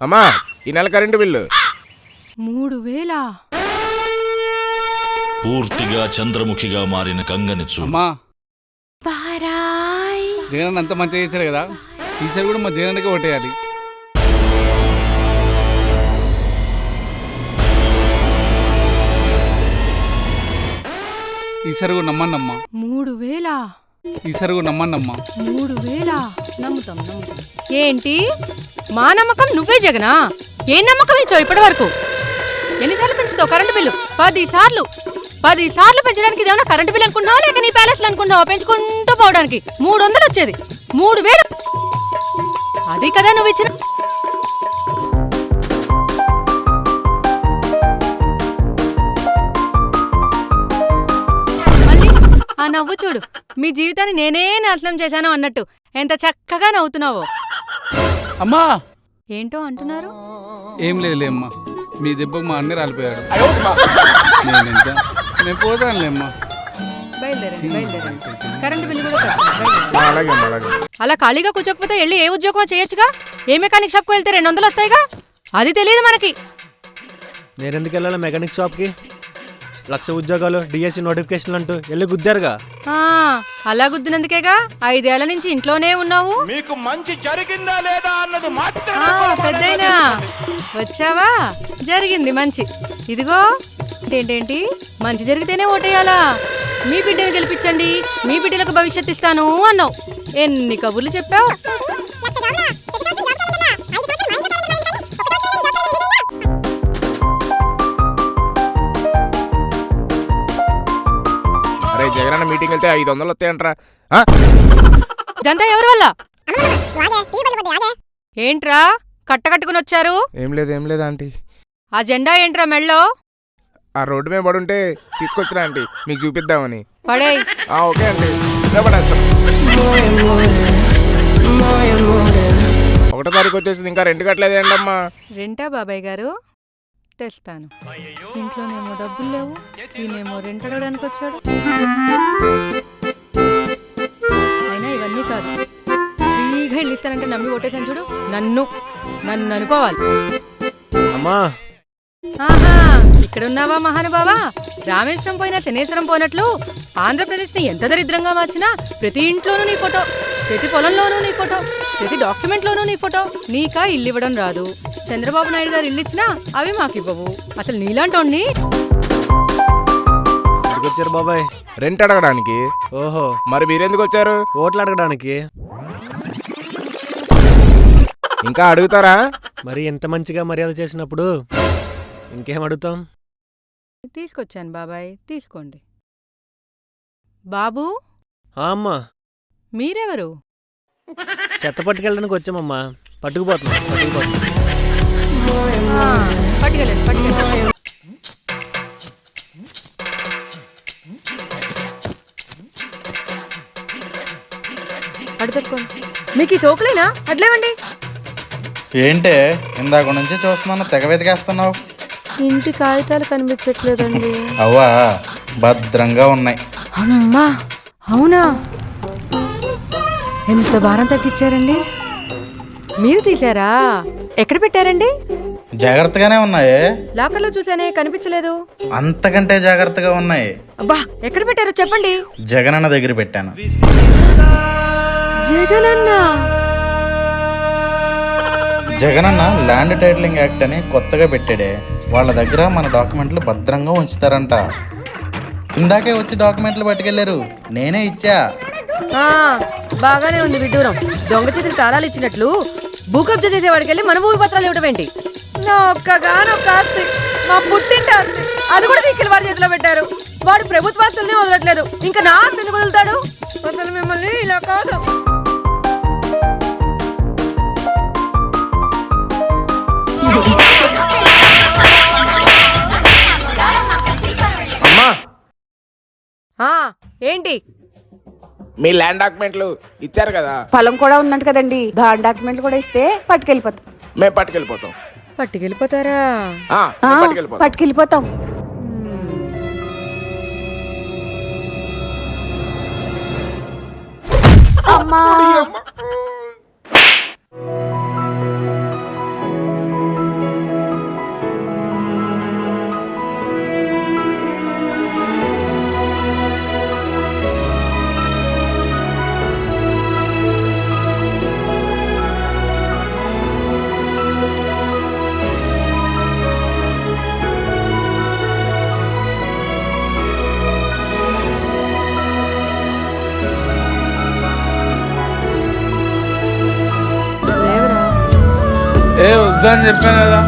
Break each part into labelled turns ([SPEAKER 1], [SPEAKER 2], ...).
[SPEAKER 1] అమ్మా ఈ నెల కరెంటు బిల్లు.
[SPEAKER 2] మూడు వేల
[SPEAKER 3] పూర్తిగా చంద్రముఖిగా మారిన గంగని చూడు.
[SPEAKER 4] అమ్మా.
[SPEAKER 2] బారాయ్
[SPEAKER 4] జగన్ అంత మంచిగా చేశాడు కదా. ఈసారి కూడా మా జగన్కే ఓటేయాలి. ఈసారి కూడా నమ్మండి అమ్మా
[SPEAKER 2] మూడు వేల
[SPEAKER 4] ఈసారి కూడా అమ్మా
[SPEAKER 2] మూడు వేల? నమ్ముతాం నమ్ముతాం. ఏంటి? మా నమ్మకం నువ్వే జగనా? ఏ నమ్మకం ఇచ్చావు ఇప్పటి వరకు ఎన్నిసార్లు పెంచుతావు కరెంటు బిల్లు? పది సార్లు పది సార్లు పెంచడానికి ఇదేమన్నా కరెంటు బిల్లు అనుకున్నావా లేక నీ ప్యాలెస్లు అనుకున్నావా పెంచుకుంటూ పోవడానికి మూడు వందలు వచ్చేది. మూడు వేలు. అది కదా నువ్వు ఇచ్చిన నవ్వు చూడు మీ జీవితాన్ని నేనే నాశనం చేశాను అన్నట్టు. ఎంత చక్కగా నవ్వుతున్నావో.
[SPEAKER 4] అమ్మా!
[SPEAKER 2] ఏంటో అంటున్నారు?
[SPEAKER 4] ఏం లేదులే అమ్మా. మీ దెబ్బకు మా అన్నీ రాలిపోయాడు. నేను ఇంకా
[SPEAKER 2] బయలుదేరండి బయలుదేరండి. కరెంటు బిల్లు కూడా అలా ఖాళీగా కూర్చోకపోతే వెళ్ళి ఏ ఉద్యోగం చేయొచ్చుగా? ఏ మెకానిక్ షాప్కి వెళ్తే రెండు వందలు వస్తాయిగా? అది తెలియదు మనకి.
[SPEAKER 5] నేనెందుకు వెళ్ళాలి మెకానిక్ షాప్కి? లక్ష ఉద్యోగాలు డిఎస్సి నోటిఫికేషన్లు అంటూ వెళ్ళి గుద్దారుగా.
[SPEAKER 2] ఆ, అలా గుద్దినందుకేగా? ఐదేళ్ళ నుంచి ఇంట్లోనే ఉన్నావు?
[SPEAKER 6] మీకు మంచి జరిగిందా లేదా అన్నది
[SPEAKER 2] ఆ, పెద్దయినా. వచ్చావా? జరిగింది మంచి. ఇదిగో ఏంటేంటి? మంచి జరిగితేనే ఓటేయాలా? మీ బిడ్డను గెలిపించండి మీ బిడ్డలకు భవిష్యత్తు ఇస్తాను అన్నావు. ఎన్ని కబుర్లు చెప్పావు?
[SPEAKER 1] అన్న మీటింగ్ వెళ్తే ఐదు వందలు వస్తాయంట్రా. ఆ?
[SPEAKER 2] ఇదంతా ఎవరి వల్ల? ఏంట్రా? కట్టకట్టుకుని వచ్చారు?
[SPEAKER 1] ఏం లేదు ఏం లేదు ఆంటీ.
[SPEAKER 2] ఆ జెండా ఏంట్రా మెళ్ళో?
[SPEAKER 1] ఆ రోడ్డు మీద పడుంటే తీసుకొచ్చినా ఆంటీ. మీకు చూపిద్దామని.
[SPEAKER 2] పడేయ్.
[SPEAKER 1] ఆ, ఓకే అండి ఒకటో తారీఖు వచ్చేసింది ఇంకా రెంట్ కట్టలేదు ఏంటమ్మా
[SPEAKER 2] రెంటా బాబాయ్ గారు? తెస్తాను ఇంట్లోనేమో డబ్బులు లేవు ఈయనేమో రెంట్ అడగడానికి వచ్చాడు. అయినా ఇవన్నీ కాదు. ఫ్రీగా ఇల్లు ఇస్తానంటే నమ్మి ఓటేసాను చూడు నన్ను నన్ను అనుకోవాలి.
[SPEAKER 5] అమ్మా!
[SPEAKER 2] ఆహా ఇక్కడున్నావా మహానుభావా? రామేశ్వరం పోయినా శనేశ్వరం పోయినట్లు ఆంధ్రప్రదేశ్ని ఎంత దరిద్రంగా మార్చినా ప్రతి ఇంట్లోనూ నీ ఫోటో ప్రతి పొలంలోనూ నీ ఫోటో ప్రతి డాక్యుమెంట్లోనూ నీ ఫోటో నీకా ఇల్లు ఇవ్వడం రాదు. చంద్రబాబు నాయుడు గారు ఇల్లు ఇచ్చినా అవి మాకు ఇవ్వవు అసలు
[SPEAKER 5] ఇక్కడికి వచ్చారు బాబాయ్?
[SPEAKER 1] రెంట్ అడగడానికి.
[SPEAKER 5] ఓహో.
[SPEAKER 1] మరి మీరెందుకు వచ్చారు
[SPEAKER 5] ఓట్లు అడగడానికి.
[SPEAKER 1] ఇంకా అడుగుతారా?
[SPEAKER 5] మరి ఎంత మంచిగా మర్యాద చేసినప్పుడు? ఇంకేం అడుగుతాం?
[SPEAKER 2] తీసుకొచ్చాను బాబాయ్ తీసుకోండి. బాబు?
[SPEAKER 5] ఆ అమ్మా.
[SPEAKER 2] మీరెవరు?
[SPEAKER 5] చెత్త పట్టుకెళ్ళడానికి వచ్చామమ్మా. పట్టుకుపోతున్నాం పట్టుకుపోతున్నాం.
[SPEAKER 2] ఆ, పట్టుకెళ్ళండి మీకు ఈ సోకులేనా? అట్లేవండి.
[SPEAKER 6] ఏంటే ఇందాక నుంచి చూస్తున్నాను తెగ వెతికేస్తున్నావు.
[SPEAKER 2] ఇంటి కాగితాలు కనిపించట్లేదండి.
[SPEAKER 6] అవ్వా భద్రంగా ఉన్నాయి.
[SPEAKER 2] అమ్మా అవునా? ఎంత భారం తగ్గించారండి? మీరు తీశారా? ఎక్కడ పెట్టారండి?
[SPEAKER 6] జాగ్రత్తగానే ఉన్నాయి.
[SPEAKER 2] లాకర్లో చూసానే కనిపించలేదు.
[SPEAKER 6] అంతకంటే జాగ్రత్తగా ఉన్నాయి.
[SPEAKER 2] అబ్బా ఎక్కడ పెట్టారో చెప్పండి.
[SPEAKER 6] జగనన్న దగ్గర పెట్టాను.
[SPEAKER 2] Jagananna?
[SPEAKER 6] Jagananna land titling act అని కొత్తగా పెట్టాడే. వాళ్ళ దగ్గర మన డాక్యుమెంట్లు భద్రంగా ఉంచుతారంట. ఇందాకే వచ్చి డాక్యుమెంట్లు పట్టుకెళ్ళారు. నేనే ఇచ్చా.
[SPEAKER 2] బాగానే ఉంది విడ్డూరం. దొంగ చేతికి తాళాలు ఇచ్చినట్లు భూ కబ్జా చేసేవాడికి వెళ్ళి మన భూమి పత్రాలు ఇవ్వడం ఏంటి? నా ఒక్కగానొక్క ఆస్తి మా పుట్టింటి ఆస్తి అది కూడా తీసుకెళ్ళి వాడి చేతిలో పెట్టారు. వాడు ప్రభుత్వ ఆస్తుల్ని వదలట్లేదు. ఇంకా నా ఆస్తిని వదులుతాడు? అసలు మిమ్మల్ని ఇలా కాదు. ఆ, ఏంటి?
[SPEAKER 1] మీ ల్యాండ్ డాక్యుమెంట్లు ఇచ్చారు కదా?
[SPEAKER 7] పొలం కూడా ఉందంట కదండి. దాని డాక్యుమెంట్లు కూడా ఇస్తే పట్టుకెళ్ళిపోతాం.
[SPEAKER 1] మేము పట్టుకెళ్ళిపోతాం.
[SPEAKER 2] పట్టుకెళ్ళిపోతారా?
[SPEAKER 1] ఆ,
[SPEAKER 7] ఆ,
[SPEAKER 1] మేము పట్టుకెళ్ళిపోతాం.
[SPEAKER 7] పట్టుకెళ్ళిపోతాం అమ్మా.
[SPEAKER 4] వద్దని చెప్పాను కదా.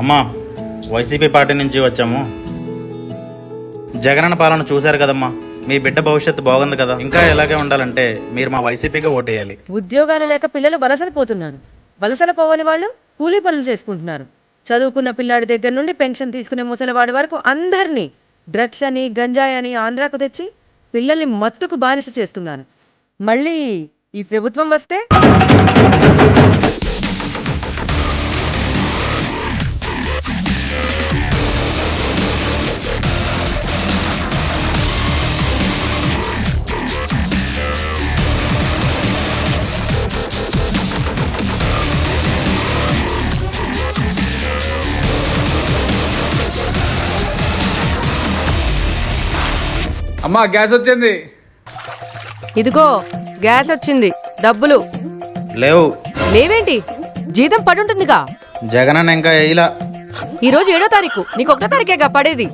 [SPEAKER 6] అమ్మా వైసీపీ పార్టీ నుంచి వచ్చాము. జగనన్న పాలన చూశారు కదమ్మా. మీ బిడ్డ భవిష్యత్తు బాగుంది కదా. ఇంకా ఇలాగే ఉండాలంటే మీరు మా వైసీపీకి ఓటేయాలి.
[SPEAKER 8] ఉద్యోగాలు లేక పిల్లలు వలసలు పోతున్నారు. వలసలు పోవని వాళ్ళు కూలీ పనులు చేసుకుంటున్నారు. చదువుకున్న పిల్లాడి దగ్గర నుండి పెన్షన్ తీసుకునే ముసలివాడి వరకు అందరినీ డ్రగ్స్ అని గంజాయి అని ఆంధ్రాకు తెచ్చి పిల్లల్ని మత్తుకు బానిస చేస్తున్నాను. మళ్ళీ ఈ ప్రభుత్వం వస్తే
[SPEAKER 4] అమ్మా గ్యాస్ వచ్చింది.
[SPEAKER 8] ఇదిగో గ్యాస్ వచ్చింది. డబ్బులు.
[SPEAKER 6] లేవు.
[SPEAKER 8] లేవేంటి? జీతం పడుంటుందిగా.
[SPEAKER 6] జగనన్న ఇంకా వేయలా
[SPEAKER 8] ఈ రోజు ఏడో తారీఖు. నీకు ఒకటో తారీఖేగా పడేది.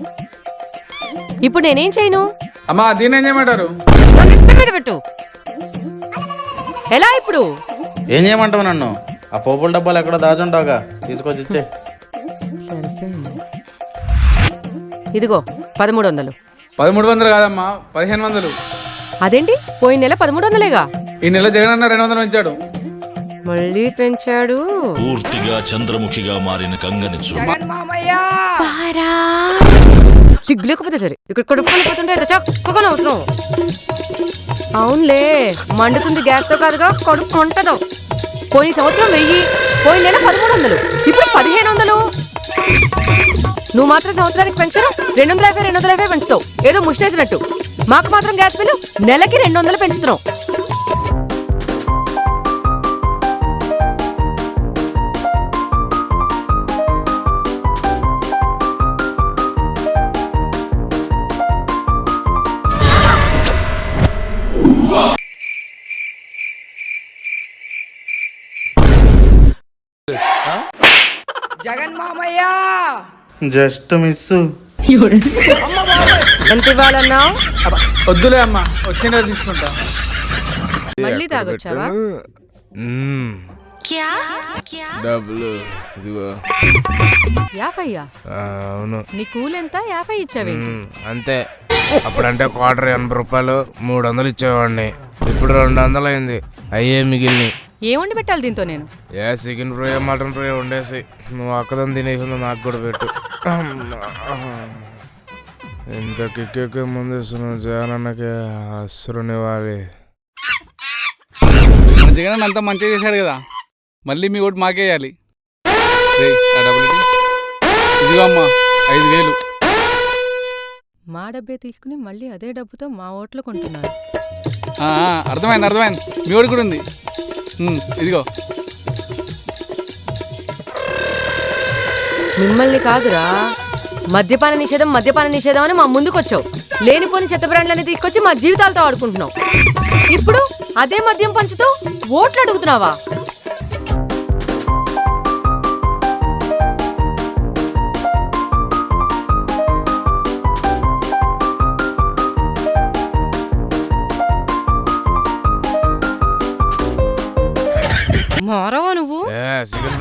[SPEAKER 8] ఇప్పుడు నేనేం చేయను?
[SPEAKER 4] అమ్మా దీన్ని ఏం చేయమంటారు?
[SPEAKER 8] నన్ను మీద పెట్టు. ఎలా ఇప్పుడు?
[SPEAKER 6] ఏం చేయమంటావు నన్ను? ఆ పోపుల డబ్బాలు ఎక్కడో దాచుంటావుగా. తీసుకొచ్చి ఇచ్చే.
[SPEAKER 8] ఇదిగో పదమూడు వందలు.
[SPEAKER 4] పదమూడు వందలు కాదమ్మా పదిహేను వందలు.
[SPEAKER 8] అదేంటి? పోయిన నెల పదమూడు వందలేగా?
[SPEAKER 4] ఈ నెల జగన్ అన్న రెండు వందలు పెంచాడు.
[SPEAKER 8] మళ్ళీ పెంచాడు.
[SPEAKER 3] పూర్తిగా చంద్రముఖిగా మారిన కంగని చూడు.
[SPEAKER 8] సిగ్గు లేకపోతే సరే ఇక్కడ కడుక్కొని పోతుంటే చక్కగా అవసరం అవునులే మండుతుంది గ్యాస్తో కాదుగా కడుపు కొంటదో. పోయిన సంవత్సరం వెయ్యి పోయిన నెల పదమూడు వందలు. ఇప్పుడు పదిహేను వందలు. నువ్వు మాత్రం సంవత్సరానికి పెంచరు రెండు వందల యాభై రెండు వందల యాభై పెంచుతావు. ఏదో ముష్టేసినట్టు. మాకు మాత్రం గ్యాస్ బిల్లు నెలకి రెండు వందలు పెంచుతున్నావు.
[SPEAKER 6] జస్ట్ మిస్
[SPEAKER 8] ఎంత ఇవ్వాలన్నావు?
[SPEAKER 4] వద్దులే అమ్మా వచ్చిన తీసుకుంటా.
[SPEAKER 8] మళ్ళీ తాగొచ్చావా?
[SPEAKER 1] మ్మ్. డబ్బులు ఇదిగో.
[SPEAKER 8] యాభయ్యా
[SPEAKER 1] ఆ, అవును.
[SPEAKER 8] నీ కూల్ ఎంత యాభై ఇచ్చావేంటి?
[SPEAKER 1] మ్మ్. అంతే. అప్పుడంటే క్వార్టర్ ఎనభై రూపాయలు మూడు వందలు ఇచ్చేవాడిని. ఇప్పుడు రెండు వందలు అయింది అయ్యే మిగిలిని
[SPEAKER 8] ఏం వండి పెట్టాలి దీంతో నేను?
[SPEAKER 1] ఏ చికెన్ ఫ్రై మటన్ ఫ్రై వండేసి నువ్వు అక్కదని తినేసింది నాకు కూడా పెట్టు. ఇంత కిక్కెక్కి ముందు ఇస్తున్నావు జగనన్నకి అస్సురునివ్వాలి
[SPEAKER 4] మన జగన్ అన్న అంతా మంచిగా చేశాడు కదా. మళ్ళీ మీ ఓటు మాకేయాలి రేయ్, ఆ డబ్బులు ఇటు. ఇదిగో అమ్మా ఐదు వేలు.
[SPEAKER 8] మా డబ్బే తీసుకుని మళ్ళీ అదే డబ్బుతో మా ఓట్లు కొంటున్నారు.
[SPEAKER 4] ఆ, ఆ, అర్థమైంది అర్థమైంది. మీ ఓడి కూడా ఉంది. ఇదిగో.
[SPEAKER 8] మిమ్మల్ని కాదురా. మద్యపాన నిషేధం మద్యపాన నిషేధం అని మా ముందుకు వచ్చావు లేనిపోని చెత్త బ్రాండ్లని తీసుకొచ్చి మా జీవితాలతో ఆడుకుంటున్నావు. ఇప్పుడు అదే మద్యం పంచుతూ ఓట్లు అడుగుతున్నావా?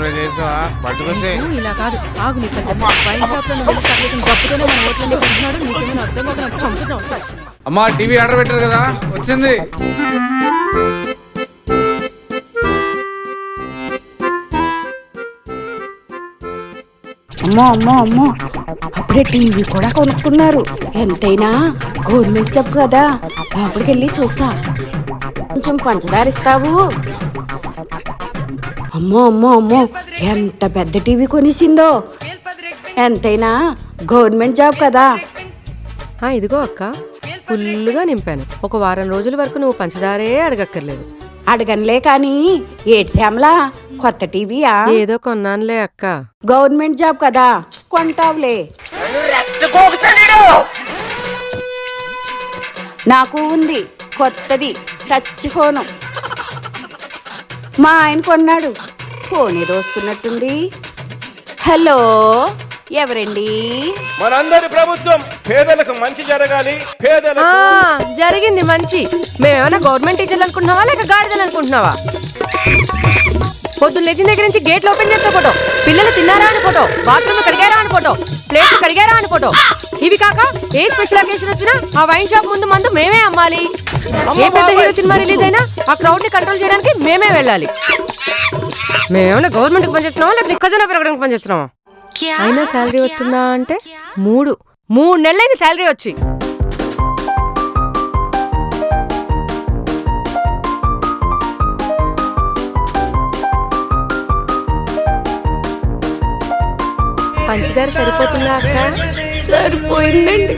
[SPEAKER 1] చేసావా? పట్టుకొచ్చే
[SPEAKER 8] నువ్వు ఇలా కాదు. ఆగు నీ పెద్ద వైన్ షాప్లో నువ్వు డబ్బుతోనే మన ఓట్లన్నీ నీకేమైనా అర్థం కాక నాకు
[SPEAKER 4] అమ్మా టీవీ ఆర్డర్ పెట్టారు కదా? వచ్చింది.
[SPEAKER 7] అమ్మో అమ్మో అమ్మో. అప్పుడే టీవీ కూడా కొనుక్కున్నారు. ఎంతైనా గవర్నమెంట్ చెప్పు కదా. వెళ్ళి చూస్తా. కొంచెం పంచదార ఇస్తావు అమ్మో అమ్మో అమ్మో. ఎంత పెద్ద టీవీ కొనిసిందో. ఎంతైనా గవర్నమెంట్ జాబ్ కదా.
[SPEAKER 8] ఇదిగో అక్క. ఫుల్గా నింపాను. ఒక వారం రోజుల వరకు నువ్వు పంచదారే అడగక్కర్లేదు.
[SPEAKER 7] అడగనులే కానీ ఏటి శ్యామలా? కొత్త టీవీయా?
[SPEAKER 8] ఏదో కొన్నానులే అక్క.
[SPEAKER 7] గవర్నమెంట్ జాబ్ కదా. కొంటావులే. నాకు ఉంది కొత్తది టచ్ ఫోను. మా ఆయన కొన్నాడు. ఫోన్ ఏదో వస్తున్నట్టుంది హలో ఎవరండి?
[SPEAKER 9] మనందరి ప్రభుత్వం పేదలకు మంచి జరగాలి పేదలకు
[SPEAKER 8] జరిగింది మంచి. మేమేమైనా గవర్నమెంట్ టీచర్లు అనుకుంటున్నావా లేక గాడిదలు అనుకుంటున్నావా? పొద్దున్న లేచిన దగ్గర నుంచి గేట్లు ఓపెన్ చేస్తే ఫోటో. పిల్లలు తిన్నారా అని ఫోటో. బాత్రూమ్ కడిగారా అని ఫోటో. ప్లేట్లు కడిగారా అని ఫోటో. ఇవి కాక ఏ స్పెషల్ అకేషన్ వచ్చినా ఆ వైన్ షాప్ ముందు మందు మేమే అమ్మాలి. ఏ పెద్ద హీరో సినిమా రిలీజ్ అయినా ఆ క్రౌడ్ని కంట్రోల్ చేయడానికి మేమే వెళ్ళాలి. మేమేమైనా గవర్నమెంట్కి పనిచేస్తున్నావా లేక నిక్కజన పెరగడానికి పనిచేస్తున్నావా అయినా శాలరీ వస్తుందా అంటే? మూడు. మూడు నెలలైంది శాలరీ వచ్చి. పంచదార సరిపోతుందా అక్క?
[SPEAKER 7] సరిపోయిందండి.